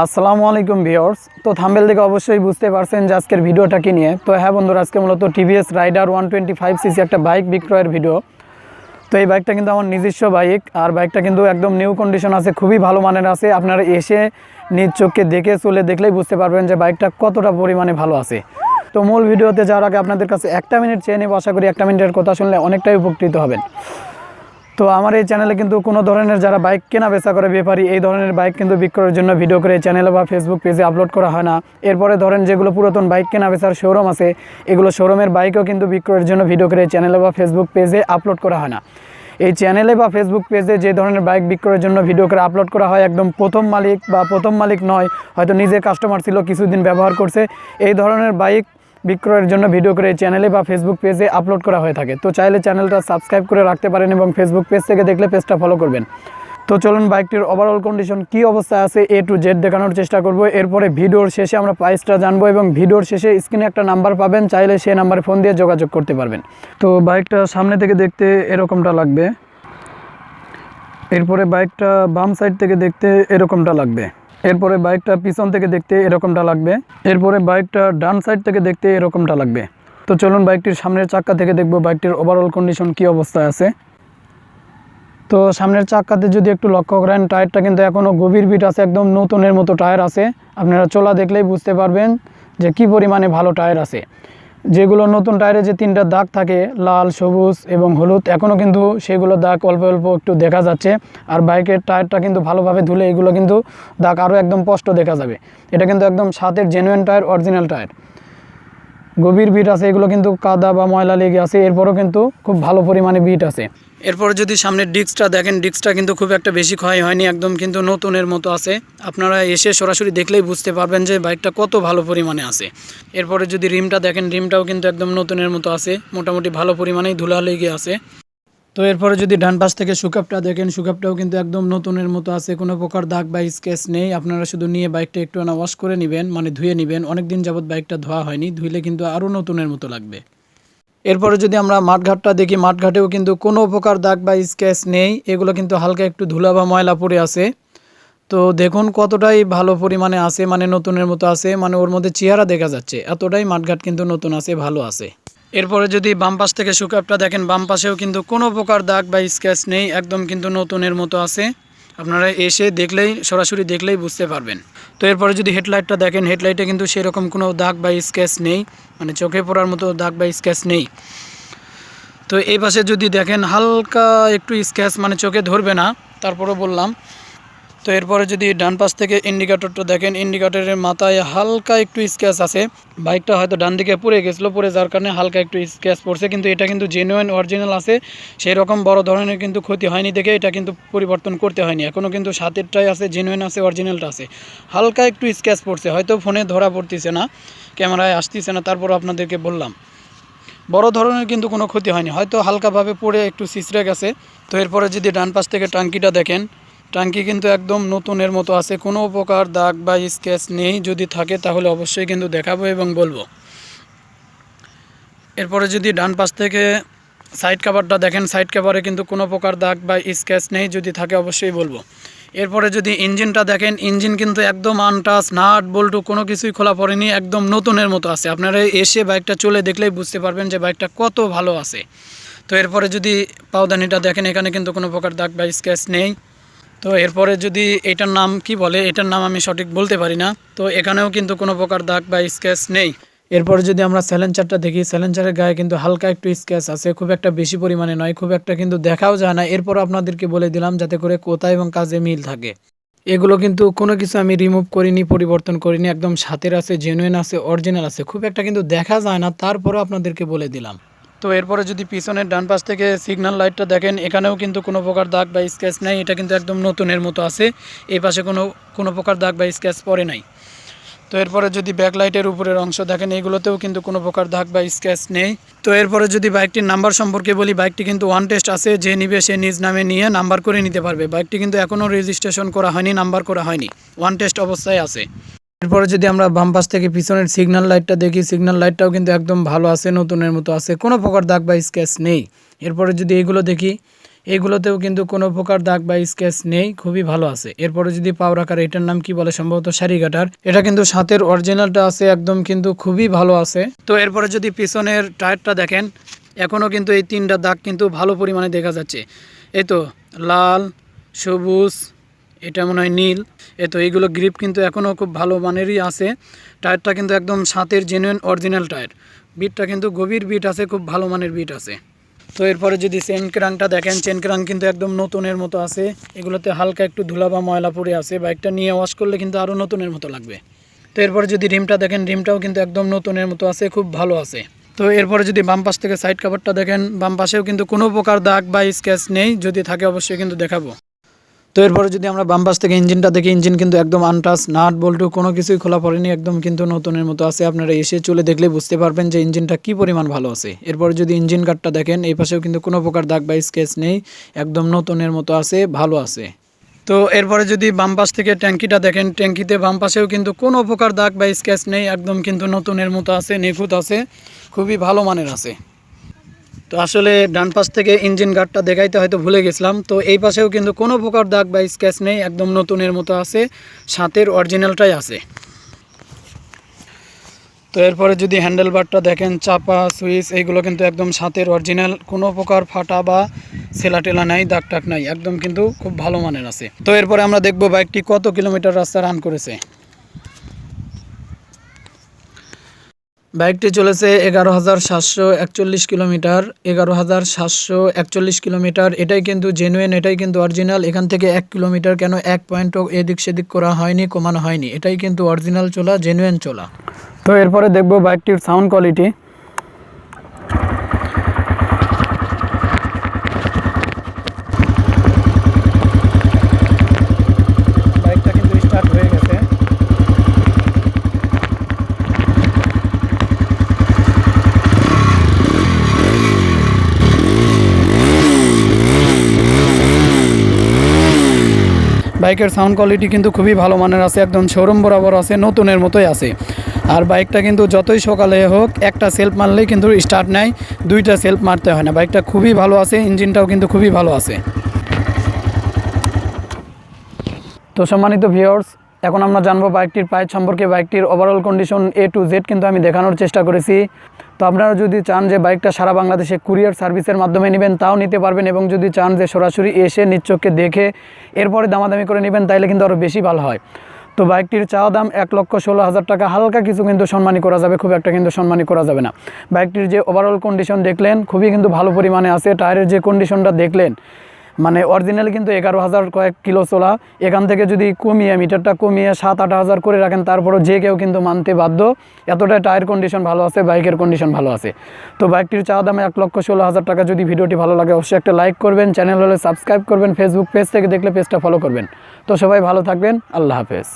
আসসালামু আলাইকুম ভিওর্স তো থাম্বেল থেকে অবশ্যই বুঝতে পারছেন যে আজকের ভিডিওটা কি নিয়ে। তো হ্যাঁ বন্ধুরা, আজকে মূলত TVS Raider one twenty five CC একটা বাইক বিক্রয়ের ভিডিও তো এই বাইকটা কিন্তু আমার নিজস্ব বাইক আর বাইকটা কিন্তু একদম নিউ কন্ডিশন আছে, খুবই ভালো মানের আছে। আপনারা এসে নিজ চোখকে দেখে, চলে দেখলেই বুঝতে পারবেন যে বাইকটা কতটা পরিমাণে ভালো আছে। তো মূল ভিডিওতে যাওয়ার আগে আপনাদের কাছে একটা মিনিট চেয়ে নেব। আশা করি একটা মিনিটের কথা শুনলে অনেকটাই উপকৃত হবেন। তো আমার এই চ্যানেলে কিন্তু কোনো ধরনের যারা বাইক কেনা বেচা করে ব্যাপারী এই ধরনের বাইক কিন্তু বিক্রয়ের জন্য ভিডিও করে চ্যানেলে বা ফেসবুক পেজে আপলোড করা হয় না। এরপরে ধরেন যেগুলো পুরাতন বাইক কেনা বেচার শোরুম আছে, এগুলো শোরুমের বাইকও কিন্তু বিক্রয়ের জন্য ভিডিও করে চ্যানেলে বা ফেসবুক পেজে আপলোড করা হয় না। এই চ্যানেলে বা ফেসবুক পেজে যে ধরনের বাইক বিক্রয়ের জন্য ভিডিও করে আপলোড করা হয়, একদম প্রথম মালিক বা প্রথম মালিক নয়, হয়তো নিজের কাস্টমার ছিল, কিছুদিন ব্যবহার করছে। এই ধরনের বাইক বিক্রয়ের জন্য ভিডিও করে চ্যানেলে বা ফেসবুক পেজে আপলোড করা হয়ে থাকে। তো চাইলে চ্যানেলটা সাবস্ক্রাইব করে রাখতে পারেন এবং ফেসবুক পেজ থেকে দেখলে পেজটা ফলো করবেন। তো চলুন বাইকটির ওভারঅল কন্ডিশন কি অবস্থায় আছে এ টু জেড দেখানোর চেষ্টা করব। এরপরে ভিডিওর শেষে আমরা প্রাইসটা জানব এবং ভিডিওর শেষে স্ক্রিনে একটা নাম্বার পাবেন, চাইলে সেই নাম্বারে ফোন দিয়ে যোগাযোগ করতে পারবেন। তো বাইকটা সামনে থেকে দেখতে এরকমটা লাগবে। এরপরে বাইকটা বাম সাইড থেকে দেখতে এরকমটা লাগবে। এরপরে বাইকটা পিছন থেকে দেখতে এরকমটা লাগবে। এরপরে বাইকটা ডান সাইড থেকে দেখতে এরকমটা লাগবে। তো চলুন বাইকটির সামনের চাক্কা থেকে দেখব বাইকটির ওভারঅল কন্ডিশন কি অবস্থায় আছে। তো সামনের চাক্কাতে যদি একটু লক্ষ্য করেন, টায়ারটা কিন্তু এখনও গভীর বিট আছে, একদম নতুনের মতো টায়ার আছে। আপনারা চলা দেখলেই বুঝতে পারবেন যে কি পরিমাণে ভালো টায়ার আছে। যেগুলো নতুন টায়ারে যে তিনটা দাগ থাকে, লাল, সবুজ এবং হলুদ এখনও কিন্তু সেগুলো দাগ অল্প অল্প একটু দেখা যাচ্ছে। আর বাইকের টায়ারটা কিন্তু ভালোভাবে ধুলে এগুলো কিন্তু দাগ আরও একদম স্পষ্ট দেখা যাবে। এটা কিন্তু একদম সাতের জেনুইন টায়ার অরিজিনাল টায়ার। গভীর বিট আছে, এগুলো কিন্তু কাদা বা ময়লা লেগে আছে, এরপরও কিন্তু খুব ভালো পরিমাণে বিট আছে। এরপর যদি সামনের ডিস্কটা দেখেন, ডিস্কটা কিন্তু খুব একটা বেশি ক্ষয় হয়নি, একদম কিন্তু নতুনের মতো আছে। আপনারা এসে সরাসরি দেখলেই বুঝতে পারবেন যে বাইকটা কত ভালো পরিমাণে আছে। এরপরে যদি রিমটা দেখেন, রিমটাও কিন্তু একদম নতুনের মতো আছে, মোটামুটি ভালো পরিমাণেই ধুলা লেগে আছে। তো এরপরে যদি ডান পাশ থেকে সুকাপটা দেখেন, সুকাপটাও কিন্তু একদম নতুনের মতো আছে, কোনো প্রকার দাগ বা স্কেচ নেই। আপনারা শুধু নিয়ে বাইকটা একটু না ওয়াশ করে নেবেন মানে ধুয়ে নেবেন। অনেক দিন যাবত বাইকটা ধোয়া হয়নি, ধুইলে কিন্তু আরও নতুনের মতো লাগবে। এরপরে যদি আমরা মাঠঘাটটা দেখি, মাঠঘাটেও কিন্তু কোনো প্রকার দাগ বা স্কেচ নেই। এগুলো কিন্তু হালকা একটু ধুলা বা ময়লা পড়ে আছে। তো দেখুন কতটাই ভালো পরিমাণে আছে মানে নতুনের মতো আছে মানে ওর মধ্যে চেহারা দেখা যাচ্ছে। এতটাই মাঠঘাট কিন্তু নতুন আছে, ভালো আছে। এরপরে যদি বাম পাশ থেকে সুকাপটা দেখেন, বাম পাশেও কিন্তু কোনো প্রকার দাগ বা স্কেচ নেই, একদম কিন্তু নতুনের মতো আছে। আপনারা এসে দেখলেই, সরাসরি দেখলেই বুঝতে পারবেন। তো এরপরে যদি হেডলাইটটা দেখেন, হেডলাইটে কিন্তু সেরকম কোনো দাগ বা স্কেচ নেই মানে চোখে পড়ার মতো দাগ বা স্কেচ নেই। তো এই পাশে যদি দেখেন, হালকা একটু স্কেচ মানে চোখে ধরবে না, তারপরও বললাম তো এরপরে যদি ডান পাশ থেকে ইন্ডিকেটরটা দেখেন ইন্ডিকেটরের মাথায় হালকা একটু স্কেচ আছে। বাইকটা হয়তো ডান দিকে পড়ে গেছিল, পড়ে যার কারণে হালকা একটু স্কেচ পড়ছে, কিন্তু এটা কিন্তু জেনুইন অরিজিনাল আছে। সেই রকম বড় ধরনের কিন্তু ক্ষতি হয়নি দেখে, এটা কিন্তু পরিবর্তন করতে হয়নি। এখনও কিন্তু সাতেরটাই আছে জেনুইন আছে অরিজিনালটা আছে। হালকা একটু স্কেচ পড়ছে, হয়তো ফোনে ধরা পড়তেছে না, ক্যামেরায় আসতেছে না, তারপর আপনাদেরকে বললাম। বড় ধরনের কিন্তু কোনো ক্ষতি হয়নি, হয়তো হালকাভাবে পড়ে একটু সিসড়ে গেছে। তো এরপরে যদি ডান পাশ থেকে টাঙ্কিটা দেখেন টাঙ্কি কিন্তু একদম নতুনের মতো আছে। কোনো প্রকার দাগ বা স্কেচ নেই, যদি থাকে তাহলে অবশ্যই কিন্তু দেখাবো এবং বলব। এরপরে যদি ডান পাশ থেকে সাইড কাভারটা দেখেন, সাইড কাভারে কিন্তু কোনো প্রকার দাগ বা স্কেচ নেই, যদি থাকে অবশ্যই বলব। এরপরে যদি ইঞ্জিনটা দেখেন, ইঞ্জিন কিন্তু একদম আনটাচ, নাট, বল্টু, কোনো কিছুই খোলা পড়েনি, একদম নতুনের মতো আছে। আপনারা এসে বাইকটা চলে দেখলেই বুঝতে পারবেন যে বাইকটা কত ভালো আছে। তো এরপরে যদি পাওদানিটা দেখেন, এখানে কিন্তু কোনো প্রকার দাগ বা স্কেচ নেই। তো এরপরে যদি এটার নাম কি বলে, এটার নাম আমি সঠিক বলতে পারি না, তো এখানেও কিন্তু কোনো প্রকার দাগ বা স্কেচ নেই। এরপরে যদি আমরা স্যালেঞ্চারটা দেখি স্যালেঞ্চারের গায়ে কিন্তু হালকা একটু স্কেচ আছে, খুব একটা বেশি পরিমাণে নয়, খুব একটা কিন্তু দেখাও যায় না। এরপর আপনাদেরকে বলে দিলাম যাতে করে কোথায় এবং কাজে মিল থাকে। এগুলো কিন্তু কোনো কিছু আমি রিমুভ করিনি, পরিবর্তন করিনি, একদম সাথের আছে জেনুইন আছে অরিজিনাল আছে, খুব একটা কিন্তু দেখা যায় না। তারপরও আপনাদেরকে বলে দিলাম। তো এরপরে যদি পিছনের ডান পাশ থেকে সিগন্যাল লাইটটা দেখেন, এখানেও কিন্তু কোনো প্রকার দাগ বা স্কেচ নেই। এটা কিন্তু একদম নতুনের মতো আছে। এই পাশে কোনো কোনো প্রকার দাগ বা স্কেচ পড়ে নাই। তো এরপরে যদি ব্যাকলাইটের উপরের অংশ দেখেন এইগুলোতেও কিন্তু কোনো প্রকার দাগ বা স্কেচ নেই। তো এরপরে যদি বাইকটির নাম্বার সম্পর্কে বলি বাইকটি কিন্তু ওয়ান টেস্ট আছে। যে নিবে, সে নিজ নামে নিয়ে নাম্বার করে নিতে পারবে। বাইকটি কিন্তু এখনও রেজিস্ট্রেশন করা হয়নি নাম্বার করা হয়নি। ওয়ান টেস্ট অবস্থায় আছে। এরপরে যদি আমরা বাম পাশ থেকে পিছনের সিগন্যাল লাইটটা দেখি সিগন্যাল লাইটটাও কিন্তু একদম ভালো আছে, নতুনের মতো আছে, কোনো প্রকার দাগ বা স্কেচ নেই। এরপরে যদি এইগুলো দেখি এইগুলোতেও কিন্তু কোনো প্রকার দাগ বা স্কেচ নেই, খুবই ভালো আছে। এরপরে যদি পাও রাখার এটার নাম কি বলে? সম্ভবত সারি কাটার এটা কিন্তু সাতের অরিজিনালটা আছে, একদম কিন্তু খুবই ভালো আছে। তো এরপরে যদি পিছনের টায়ারটা দেখেন এখনও কিন্তু এই তিনটা দাগ কিন্তু ভালো পরিমাণে দেখা যাচ্ছে। এই তো, লাল, সবুজ, এটা মনে হয় নীল। এ তো এইগুলো গ্রিপ কিন্তু এখনও খুব ভালো মানেরই আছে। টায়ারটা কিন্তু একদম সাতের জেনুইন অরিজিনাল টায়ার বিটটা কিন্তু গভীর বিট আছে, খুব ভালো মানের বিট আছে। তো এরপরে যদি চেন ক্রাংটা দেখেন চেন ক্রাং কিন্তু একদম নতুনের মতো আছে। এগুলোতে হালকা একটু ধুলা বা ময়লা পড়ে আছে। বাইকটা নিয়ে ওয়াশ করলে কিন্তু আরও নতুনের মতো লাগবে। তো এরপরে যদি রিমটা দেখেন, রিমটাও কিন্তু একদম নতুনের মতো আছে, খুব ভালো আছে। তো এরপরে যদি বাম পাশ থেকে সাইড কাভারটা দেখেন, বাম পাশেও কিন্তু কোনো প্রকার দাগ বা স্কেচ নেই। যদি থাকে অবশ্যই কিন্তু দেখাবো। তো এরপরে যদি আমরা বাম পাশ থেকে ইঞ্জিনটা দেখি ইঞ্জিন কিন্তু একদম আনটাচ নাট বল্টু কোনো কিছুই খোলা পড়েনি, একদম কিন্তু নতুনের মতো আছে। আপনারা এসে চলে দেখলে বুঝতে পারবেন যে ইঞ্জিনটা কি পরিমাণ ভালো আছে। এরপরে যদি ইঞ্জিন কার্ডটা দেখেন, এই পাশেও কিন্তু কোনো প্রকার দাগ বা স্কেচ নেই, একদম নতুনের মতো আছে, ভালো আছে। তো এরপরে যদি বাম পাশ থেকে ট্যাঙ্কিটা দেখেন, ট্যাঙ্কিতে বাম পাশেও কিন্তু কোনো প্রকার দাগ বা স্কেচ নেই, একদম কিন্তু নতুনের মতো আছে, নিখুঁত আছে, খুবই ভালো মানের আছে। তো আসলে ডান পাশ থেকে ইঞ্জিন গার্ডটা দেখাইতে হয়তো ভুলে গেছিলাম। তো এই পাশেও কিন্তু কোনো প্রকার দাগ বা স্কেচ নেই, একদম নতুনের মতো আছে সাতের অরিজিনালটাই আছে। তো এরপরে যদি হ্যান্ডেল বারটা দেখেন, চাপা, সুইচ, এইগুলো কিন্তু একদম সাতের অরিজিনাল, কোনো প্রকার ফাটা বা সেলা টেলা নাই দাগ টাক নাই, একদম কিন্তু খুব ভালো মানের আছে। তো এরপরে আমরা দেখব বাইকটি কত কিলোমিটার রাস্তা রান করেছে। বাইকটি চলেছে এগারো হাজার সাতশো একচল্লিশ কিলোমিটার, এগারো হাজার সাতশো একচল্লিশ কিলোমিটার। এটাই কিন্তু জেনুয়েন এটাই কিন্তু অরিজিনাল এখান থেকে এক কিলোমিটার কেন এক পয়েন্টও এদিক সেদিক করা হয়নি, কমানো হয়নি। এটাই কিন্তু অরিজিনাল চলা জেনুয়েন চলা। তো এরপরে দেখব বাইকটির সাউন্ড কোয়ালিটি বাইকটা কিন্তু স্টার্ট হয়ে গেছে বাইকের সাউন্ড কোয়ালিটি কিন্তু খুবই ভালো মানের আছে, একদম শোরুম বরাবর আছে, নতুনের মতোই আছে। আর বাইকটা কিন্তু যতই সকালে হোক, একটা সেলফ মারলেই কিন্তু স্টার্ট নেয়, দুইটা সেলফ মারতে হয় না। বাইকটা খুবই ভালো আছে, ইঞ্জিনটাও কিন্তু খুবই ভালো আছে। তো সম্মানিত ভিওর্স এখন আমরা জানব বাইকটির প্রাইস সম্পর্কে। বাইকটির overall condition A to Z কিন্তু আমি দেখানোর চেষ্টা করেছি। তো আপনারা যদি চান যে বাইকটা সারা বাংলাদেশে কুরিয়ার সার্ভিসের মাধ্যমে নেবেন, তাও নিতে পারবেন এবং যদি চান যে সরাসরি এসে নিচ্চককে দেখে এরপরে দামাদামি করে নেবেন, তাইলে কিন্তু আরও বেশি ভালো হয়। তো বাইকটির চাওয়া দাম এক লক্ষ ষোলো হাজার টাকা। হালকা কিছু কিন্তু সম্মানী করা যাবে, খুব একটা কিন্তু সম্মানী করা যাবে না। বাইকটির যে ওভারঅল কন্ডিশন দেখলেন, খুবই কিন্তু ভালো পরিমাণে আছে। টায়ারের যে কন্ডিশনটা দেখলেন মানে অরিজিনাল কিন্তু এগারো হাজার কয়েক কিলো চোলা। এখান থেকে যদি কমিয়ে, মিটারটা কমিয়ে সাত আট হাজার করে রাখেন, তারপরও যে কেউ কিন্তু মানতে বাধ্য, এতটাই টায়ার কন্ডিশন ভালো আছে বাইকের কন্ডিশন ভালো আছে। তো বাইকটির চাওয়া দামে এক লক্ষ ষোলো হাজার টাকা যদি ভিডিওটি ভালো লাগে, অবশ্যই একটা লাইক করবেন চ্যানেল হলে সাবস্ক্রাইব করবেন ফেসবুক পেজ থেকে দেখলে পেজটা ফলো করবেন। তো সবাই ভালো থাকবেন, আল্লাহ হাফেজ।